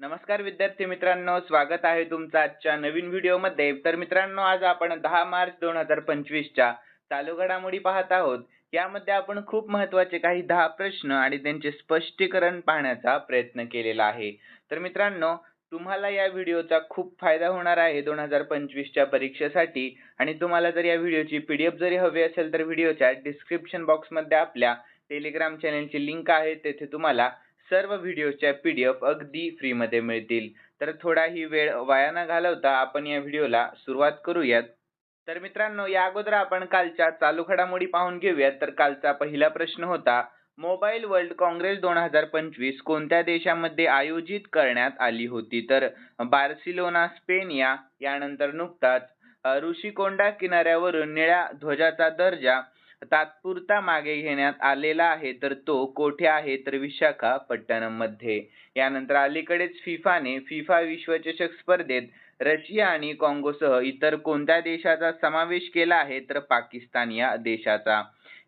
नमस्कार विद्यार्थी मित्रांनो स्वागत आहे तुमचं आजच्या नवीन व्हिडिओमध्ये. तर मित्रांनो आज आपण दहा मार्च दोन हजार पंचवीसच्या चालू घडामोडी पाहत आहोत. यामध्ये आपण खूप महत्त्वाचे काही दहा प्रश्न आणि त्यांचे स्पष्टीकरण पाहण्याचा प्रयत्न केलेला आहे. तर मित्रांनो तुम्हाला या व्हिडिओचा खूप फायदा होणार आहे दोन हजार पंचवीसच्या परीक्षेसाठी. आणि तुम्हाला जर या व्हिडिओची पी डी एफ जरी हवी असेल तर व्हिडिओच्या डिस्क्रिप्शन बॉक्समध्ये आपल्या टेलिग्राम चॅनलची लिंक आहे. तेथे तुम्हाला सर्व व्हिडिओच्या पी डी एफ अगदी फ्रीमध्ये मिळतील. तर थोडाही वेळ वाया न घालवता आपण या व्हिडिओला सुरुवात करूयात. तर मित्रांनो या अगोदर आपण कालच्या चालू घडामोडी पाहून घेऊयात. तर कालचा पहिला प्रश्न होता मोबाईल वर्ल्ड काँग्रेस दोन हजार पंचवीस कोणत्या देशामध्ये आयोजित करण्यात आली होती? तर बार्सिलोना स्पेन या यानंतर नुकताच ऋषिकोंडा किनाऱ्यावरून निळ्या ध्वजाचा दर्जा तात्पुरता मागे घेण्यात आलेला आहे तर तो कोठे आहे तर विशाखापट्टणममध्ये यानंतर अलीकडेच फिफाने फिफा विश्वचषक स्पर्धेत रशिया आणि काँगोसह इतर कोणत्या देशाचा समावेश केला आहे तर पाकिस्तान या देशाचा.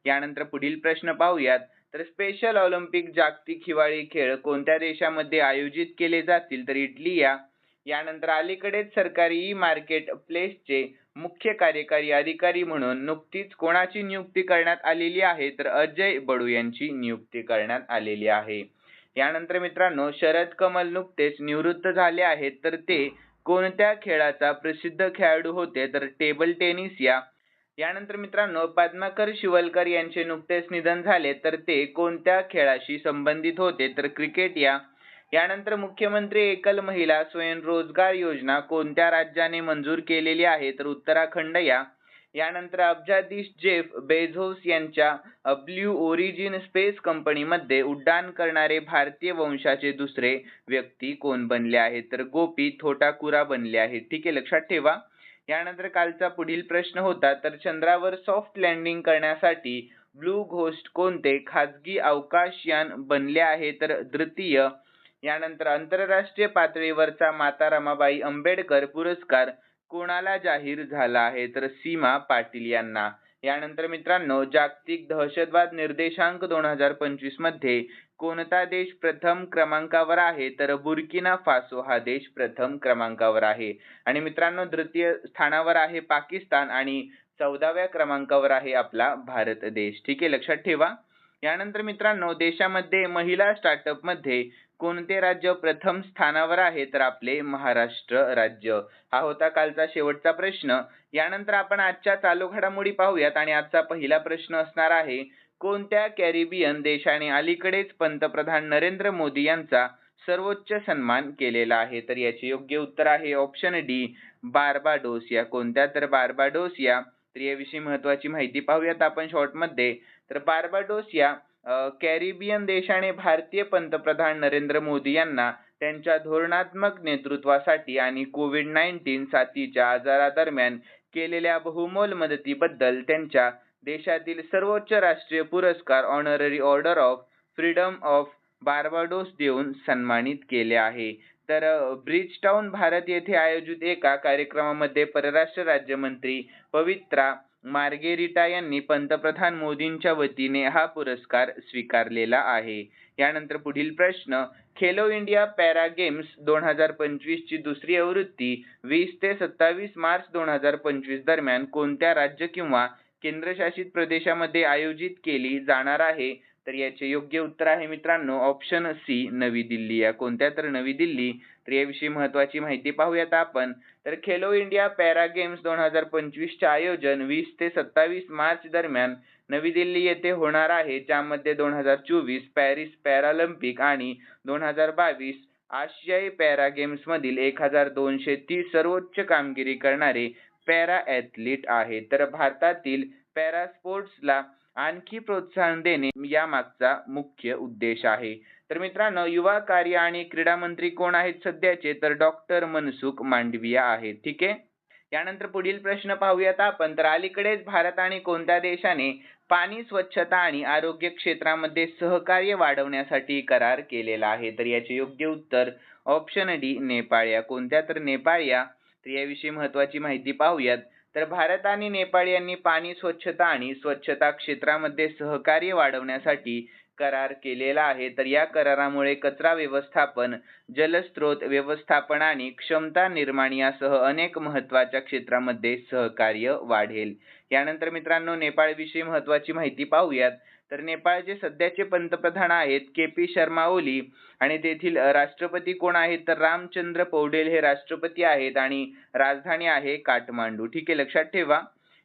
यानंतर पुढील प्रश्न पाहूयात तर स्पेशल ऑलिम्पिक जागतिक हिवाळी खेळ कोणत्या देशामध्ये आयोजित केले जातील? तर इटली या. यानंतर अलीकडेच सरकारी ई मार्केट प्लेसचे मुख्य कार्यकारी अधिकारी म्हणून नुकतीच कोणाची नियुक्ती करण्यात आलेली आहे? तर अजय बडू यांची नियुक्ती करण्यात आलेली आहे. यानंतर मित्रांनो शरद कमल नुकतेच निवृत्त झाले आहेत. तर ते कोणत्या खेळाचा प्रसिद्ध खेळाडू होते? तर टेबल टेनिस या. यानंतर मित्रांनो पद्माकर शिवलकर यांचे नुकतेच निधन झाले. तर ते कोणत्या खेळाशी संबंधित होते? तर क्रिकेट या. यानंतर मुख्यमंत्री एकल महिला स्वयंरोजगार योजना कोणत्या राज्याने मंजूर केलेली आहे? तर उत्तराखंड या. यानंतर अब्जाधीश जेफ बेझोस यांच्या ब्ल्यू ओरिजिन स्पेस कंपनीमध्ये उड्डाण करणारे भारतीय वंशाचे दुसरे व्यक्ती कोण बनले आहेत? तर गोपी थोटाकुरा बनले आहेत. ठीक आहे लक्षात ठेवा. यानंतर कालचा पुढील प्रश्न होता तर चंद्रावर सॉफ्ट लँडिंग करण्यासाठी ब्लू घोस्ट कोणते खाजगी अवकाशयान बनले आहे? तर द्वितीय यानंतर आंतरराष्ट्रीय पातळीवरचा माता रमाबाई आंबेडकर पुरस्कार कोणाला जाहीर झाला आहे? तर सीमा पाटील यांना. यानंतर मित्रांनो जागतिक दहशतवाद निर्देशांक दोन हजार पंचवीसमध्ये कोणता देश प्रथम क्रमांकावर आहे? तर बुर्किना फासो हा देश प्रथम क्रमांकावर आहे. आणि मित्रांनो तृतीय स्थानावर आहे पाकिस्तान आणि चौदाव्या क्रमांकावर आहे आपला भारत देश. ठीक आहे लक्षात ठेवा. यानंतर मित्रांनो देशामध्ये महिला स्टार्टअपमध्ये कोणते राज्य प्रथम स्थानावर आहे? तर आपले महाराष्ट्र राज्य. हा होता कालचा शेवटचा प्रश्न. यानंतर आपण आजच्या चालू घडामोडी पाहूयात आणि आजचा पहिला प्रश्न असणार आहे कोणत्या कॅरिबियन देशाने अलीकडेच पंतप्रधान नरेंद्र मोदी यांचा सर्वोच्च सन्मान केलेला आहे? तर याचे योग्य उत्तर आहे ऑप्शन डी बार्बाडोस. या कोणत्या? तर बार्बाडोस या. तर याविषयी महत्वाची माहिती पाहूयात आपण शॉर्टमध्ये. तर बार्बाडोस या कॅरिबियन देशाने भारतीय पंतप्रधान नरेंद्र मोदी यांना त्यांच्या धोरणात्मक नेतृत्वासाठी आणि कोविड नाईन्टीन साथीच्या आजारादरम्यान केलेल्या बहुमोल मदतीबद्दल त्यांच्या देशातील सर्वोच्च राष्ट्रीय पुरस्कार Honorary Order of Freedom of Barbados देऊन सन्मानित केले आहे. तर ब्रिजटाऊन भारत येथे आयोजित एका कार्यक्रमामध्ये परराष्ट्र राज्यमंत्री पवित्रा मार्गेरिटा यांनी पंतप्रधान मोदींच्या वतीने हा पुरस्कार स्वीकारलेला आहे. यानंतर पुढील प्रश्न खेलो इंडिया पॅरा गेम्स दोन हजार पंचवीस ची दुसरी आवृत्ती वीस ते सत्तावीस मार्च दोन हजार पंचवीस दरम्यान कोणत्या राज्य किंवा केंद्रशासित प्रदेशामध्ये आयोजित केली जाणार आहे? तर याचे योग्य उत्तर आहे मित्रांनो ऑप्शन सी नवी दिल्ली. या कोणत्या तर नवी दिल्ली? तर याविषयी महत्वाची माहिती पाहूयात आपण. तर खेलो इंडिया पॅरा गेम्स दोन हजार पंचवीसचे आयोजन वीस ते सत्तावीस मार्च दरम्यान नवी दिल्ली येथे होणार आहे. ज्यामध्ये दोन हजार चोवीस पॅरिस पॅरालिम्पिक आणि दोन हजार बावीस आशियाई पॅरा गेम्स मधील एक हजार दोनशे तीस सर्वोच्च कामगिरी करणारे पॅरा ॲथलीट आहे तर भारतातील पॅरा स्पोर्ट्सला आणखी प्रोत्साहन देणे या मागचा मुख्य उद्देश आहे. तर मित्रांनो युवा कार्य आणि क्रीडा मंत्री कोण आहेत सध्याचे? तर डॉक्टर मनसुख मांडविया आहेत. ठीक आहे? यानंतर पुढील प्रश्न पाहूयात आपण. तर अलीकडेच भारत आणि कोणत्या देशाने पाणी स्वच्छता आणि आरोग्य क्षेत्रामध्ये सहकार्य वाढवण्यासाठी करार केलेला आहे? तर याचे योग्य उत्तर ऑप्शन डी नेपाळ. या कोणत्या? तर नेपाळ या. तर याविषयी महत्वाची माहिती पाहूयात. तर भारत आणि नेपाळ यांनी पाणी स्वच्छता आणि स्वच्छता क्षेत्रामध्ये सहकार्य वाढवण्यासाठी करार केलेला आहे. तर या करारामुळे कचरा व्यवस्थापन जलस्रोत व्यवस्थापन आणि क्षमता निर्माण यासह अनेक महत्त्वाच्या क्षेत्रामध्ये सहकार्य वाढेल. यानंतर मित्रांनो नेपाळ विषयी महत्वाची माहिती पाहूयात. तर नेपाळचे सध्याचे पंतप्रधान आहेत के पी शर्मा ओली आणि तेथील राष्ट्रपती कोण आहेत तर रामचंद्र पौडेल हे राष्ट्रपती आहेत आणि राजधानी आहे काठमांडू. ठीक आहे लक्षात ठेवा.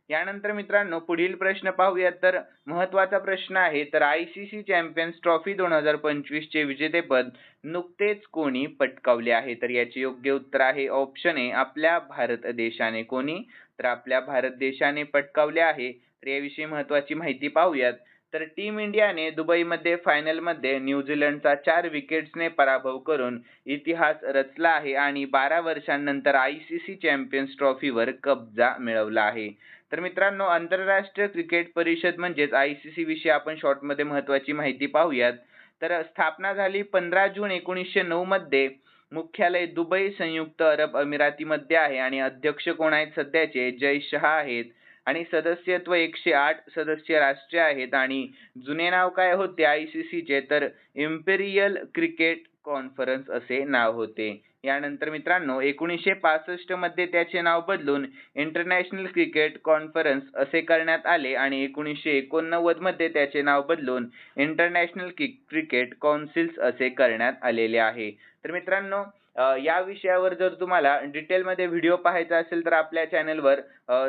यानंतर मित्रांनो पुढील प्रश्न पाहूयात. तर महत्त्वाचा प्रश्न आहे तर I C C Champions Trophy दोन हजार पंचवीस चे विजेतेपद नुकतेच कोणी पटकावले आहे? तर याचे योग्य उत्तर आहे ऑप्शन ए आपल्या भारत देशाने कोणी? तर आपल्या भारत देशाने पटकावले आहे. तर याविषयी महत्वाची माहिती पाहूयात. तर टीम इंडियाने दुबईमध्ये फायनलमध्ये न्यूझीलंडचा चार विकेट्सने पराभव करून इतिहास रचला आहे आणि बारा वर्षांनंतर आय सी सी चॅम्पियन्स ट्रॉफीवर कब्जा मिळवला आहे. तर मित्रांनो आंतरराष्ट्रीय क्रिकेट परिषद म्हणजेच आय सी सी विषयी आपण शॉर्टमध्ये महत्त्वाची माहिती पाहूयात. तर स्थापना झाली पंधरा जून एकोणीसशे नऊमध्ये मुख्यालय दुबई संयुक्त अरब अमिरातीमध्ये आहे आणि अध्यक्ष कोण आहेत? सध्याचे जय शहा आहेत. आणि सदस्यत्व एकशे आठ सदस्य राष्ट्रे आहेत. आणि जुने नाव काय होते? आय सी सीचे तर इम्पेरियल क्रिकेट कॉन्फरन्स असे नाव होते. यानंतर मित्रांनो एकोणीसशे पासष्टमध्ये त्याचे नाव बदलून इंटरनॅशनल क्रिकेट कॉन्फरन्स असे करण्यात आले आणि एकोणीसशे एकोणनव्वदमध्ये त्याचे नाव बदलून इंटरनॅशनल क्रिकेट कौन्सिल्स असे करण्यात आलेले आहे. तर मित्रांनो या विषयावर जर तुम्हाला डिटेलमध्ये व्हिडिओ पाहायचा असेल तर आपल्या चॅनलवर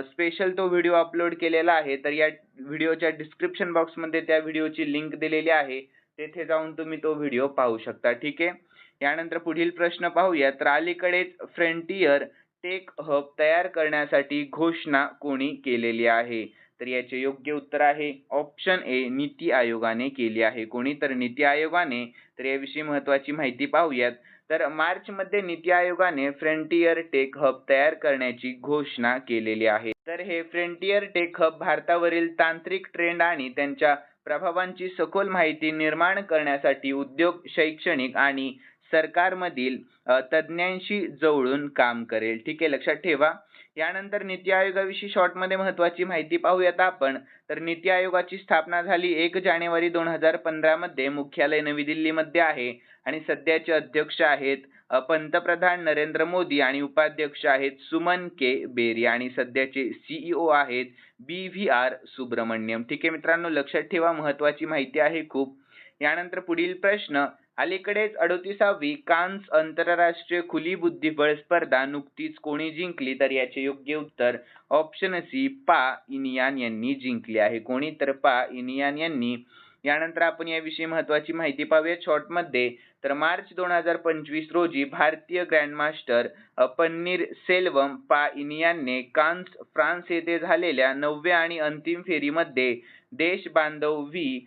स्पेशल तो व्हिडिओ अपलोड केलेला आहे. तर या व्हिडिओच्या डिस्क्रिप्शन बॉक्समध्ये त्या व्हिडिओची लिंक दिलेली आहे. तेथे जाऊन तुम्ही तो व्हिडिओ पाहू शकता. ठीक आहे? यानंतर पुढील प्रश्न पाहूया तर अलीकडेच फ्रंटियर टेक हब तयार करण्यासाठी घोषणा कोणी केलेली आहे? तर याचे योग्य उत्तर आहे ऑप्शन ए नीती आयोगाने केली आहे. कोणी? तर नीती आयोगाने. तर याविषयी महत्वाची माहिती पाहूयात. तर मार्च मध्ये नीती आयोगाने फ्रंटियर टेक हब तयार करण्याची घोषणा केलेली आहे. तर हे फ्रंटियर टेक हब भारतावरील तांत्रिक ट्रेंड आणि त्यांच्या प्रभावांची सखोल माहिती निर्माण करण्यासाठी उद्योग शैक्षणिक आणि सरकारमधील तज्ज्ञांशी जवळून काम करेल. ठीक आहे लक्षात ठेवा. यानंतर नीती आयोगाविषयी शॉर्टमध्ये महत्वाची माहिती पाहूयात आपण. तर नीती आयोगाची स्थापना झाली एक जानेवारी दोन हजार पंधरामध्ये मुख्यालय नवी दिल्लीमध्ये आहे. आणि सध्याचे अध्यक्ष आहेत पंतप्रधान नरेंद्र मोदी आणि उपाध्यक्ष आहेत सुमन के. बेरी. आणि सध्याचे सीईओ आहेत बी व्ही आर सुब्रमण्यम. ठीक आहे मित्रांनो लक्षात ठेवा महत्वाची माहिती आहे खूप. यानंतर पुढील प्रश्न अलीकडेच अडतीसावी कान्स आंतरराष्ट्रीय खुली बुद्धिबळ स्पर्धा नुकतीच कोणी जिंकली तर याचे योग्य उत्तर ऑप्शन सी पा इनियान यांनी जिंकली आहे. कोणी तर पा इनियान यांनी यानंतर आपण याविषयी महत्वाची माहिती पाहूया. शॉर्टमध्ये तर मार्च दोन हजार पंचवीस रोजी भारतीय ग्रँडमास्टर पन्नीर सेल्वम पा यांनी कान्स फ्रान्स येथे झालेल्या नवव्या आणि अंतिम फेरीमध्ये देश बांधव व्ही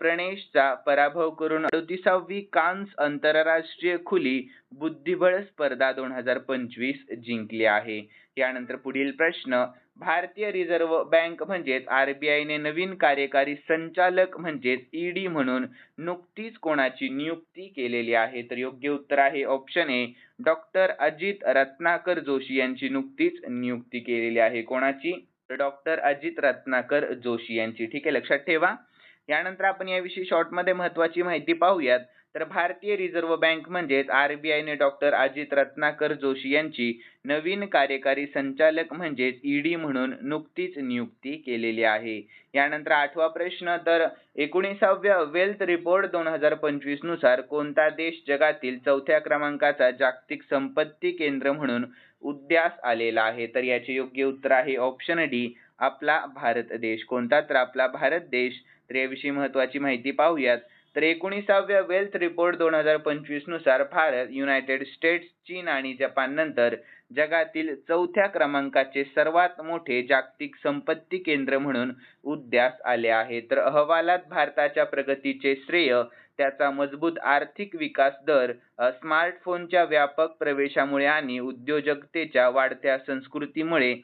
प्रणेशचा पराभव करून अडतीसावी कान्स आंतरराष्ट्रीय खुली बुद्धिबळ स्पर्धा दोन हजार पंचवीस जिंकली आहे. यानंतर पुढील प्रश्न भारतीय रिझर्व्ह बँक म्हणजेच आर बी आयने नवीन कार्यकारी संचालक म्हणजेच ईडी म्हणून नुकतीच कोणाची नियुक्ती केलेली आहे? तर योग्य उत्तर आहे option A doctor Ajit Ratnakar Joshi यांची नुकतीच नियुक्ती केलेली आहे. कोणाची? डॉक्टर अजित रत्नाकर जोशी यांची. ठीक आहे लक्षात ठेवा. यानंतर आपण याविषयी शॉर्टमध्ये महत्वाची माहिती पाहूयात. तर भारतीय रिझर्व्ह बँक म्हणजेच आर बी आयने डॉक्टर अजित रत्नाकर जोशी यांची नवीन कार्यकारी संचालक म्हणजेच ईडी म्हणून नुकतीच नियुक्ती केलेली आहे. यानंतर आठवा प्रश्न तर एकोणीसाव्या वेल्थ रिपोर्ट दोन हजार पंचवीसनुसार कोणता देश जगातील चौथ्या क्रमांकाचा जागतिक संपत्ती केंद्र म्हणून उद्यास आलेला आहे? तर याचे योग्य उत्तर आहे ऑप्शन डी आपला भारत देश. कोणता? तर आपला भारत देश. तर याविषयी महत्वाची माहिती पाहूयात. तर एकोणीसाव्या वेल्थ रिपोर्ट दोन हजार पंचवीसनुसार भारत युनायटेड स्टेट्स चीन आणि जपान नंतर जगातील चौथ्या क्रमांकाचे सर्वात मोठे जागतिक संपत्ती केंद्र म्हणून उद्यास आले आहे. तर अहवालात भारताच्या प्रगतीचे श्रेय त्याचा मजबूत आर्थिक विकास दर स्मार्टफोनच्या व्यापक प्रवेशामुळे आणि उद्योजकतेच्या वाढत्या संस्कृतीमुळे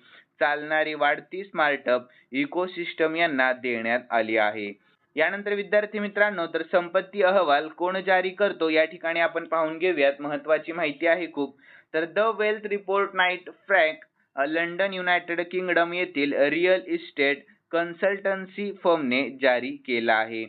चालणारी वाढती स्मार्टअप इकोसिस्टम यांना देण्यात आली आहे. यानंतर विद्यार्थी मित्रांनो तर संपत्ती अहवाल कोण जारी करतो या ठिकाणी आपण पाहून घेऊयात. महत्वाची माहिती आहे खूप. तर the Wealth Report Knight Frank London United Kingdom येथील रिअल इस्टेट कन्सल्टन्सी फर्मने जारी केला आहे.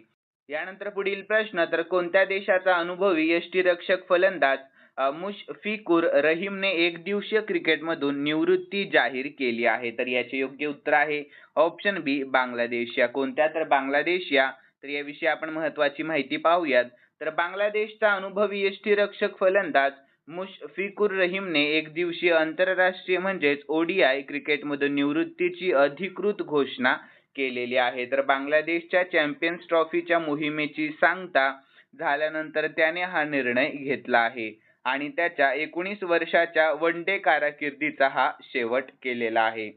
यानंतर पुढील प्रश्न तर कोणत्या देशाचा अनुभवी यष्टीरक्षक फलंदाज मुशफिकुर रहीमने एकदिवसीय क्रिकेटमधून निवृत्ती जाहीर केली आहे. तर याचे योग्य उत्तर आहे ऑप्शन बी बांगलादेश या कोणत्या? तर बांगलादेश या तर याविषयी आपण महत्वाची माहिती पाहूयात. तर बांगलादेशचा अनुभवी यष्टीरक्षक फलंदाज मुशफिकुर रहीमने एक दिवसीय आंतरराष्ट्रीय म्हणजेच ओडीआय क्रिकेटमधून निवृत्तीची अधिकृत घोषणा केलेली आहे. तर बांगलादेशच्या चॅम्पियन्स ट्रॉफीच्या मोहिमेची सांगता झाल्यानंतर त्याने हा निर्णय घेतला आहे. आणि त्याच्या एकोणीस वर्षाच्या वन डे कारकिर्दीचा हा शेवट केलेला आहे.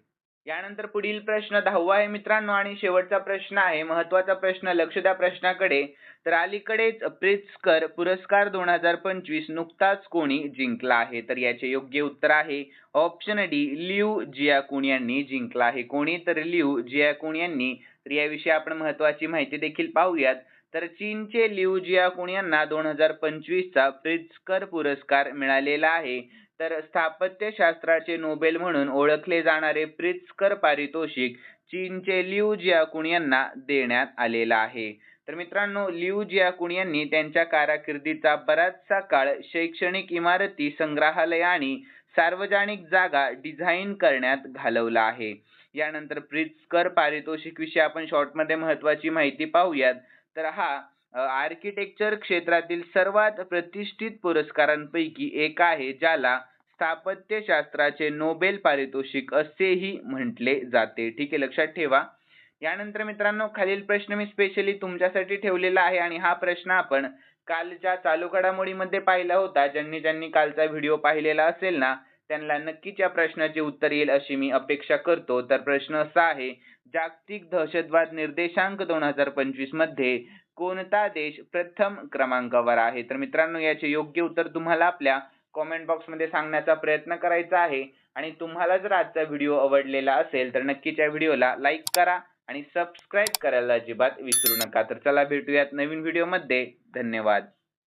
यानंतर पुढील प्रश्न दहावा आहे मित्रांनो आणि शेवटचा प्रश्न आहे महत्त्वाचा प्रश्न लक्ष द्या प्रश्नाकडे. तर अलीकडेच प्रित्झकर पुरस्कार दोन हजार पंचवीस नुकताच कोणी जिंकला आहे? तर याचे योग्य उत्तर आहे ऑप्शन डी लिव जियाकुण यांनी जिंकला आहे. कोणी तर लिव जियाकुण यांनी? तर याविषयी आपण महत्वाची माहिती देखील पाहूयात. तर चीनचे लिऊ जियाकुण यांना दोन हजार पंचवीसचा प्रित्झकर पुरस्कार मिळालेला आहे. तर स्थापत्यशास्त्राचे नोबेल म्हणून ओळखले जाणारे प्रित्झकर पारितोषिक चीनचे लिऊ जियाकुण यांना देण्यात आलेला आहे. तर मित्रांनो लिऊ जियाकुण यांनी त्यांच्या कारकिर्दीचा बराचसा काळ शैक्षणिक इमारती संग्रहालय आणि सार्वजनिक जागा डिझाईन करण्यात घालवला आहे. यानंतर प्रित्झकर पारितोषिक विषयी आपण शॉर्टमध्ये महत्वाची माहिती पाहूयात. तर हा आर्किटेक्चर क्षेत्रातील सर्वात प्रतिष्ठित पुरस्कारांपैकी एक आहे ज्याला स्थापत्यशास्त्राचे नोबेल पारितोषिक असेही म्हटले जाते. ठीक आहे लक्षात ठेवा. यानंतर मित्रांनो खालील प्रश्न मी स्पेशली तुमच्यासाठी ठेवलेला आहे आणि हा प्रश्न आपण कालच्या चालू घडामोडीमध्ये पाहिला होता. ज्यांनी ज्यांनी कालचा व्हिडिओ पाहिलेला असेल ना त्यांना नक्कीच या प्रश्नाचे उत्तर येईल अशी मी अपेक्षा करतो. तर प्रश्न असा आहे जागतिक दहशतवाद निर्देशांक दोन हजार पंचवीसमध्ये कोणता देश प्रथम क्रमांकावर आहे? तर मित्रांनो याचे योग्य उत्तर तुम्हाला आपल्या कॉमेंट बॉक्समध्ये सांगण्याचा प्रयत्न करायचा आहे. आणि तुम्हाला जर आजचा व्हिडिओ आवडलेला असेल तर नक्कीच या व्हिडिओला लाईक करा आणि सबस्क्राईब करायला अजिबात विसरू नका. तर चला भेटूयात नवीन व्हिडिओमध्ये धन्यवाद.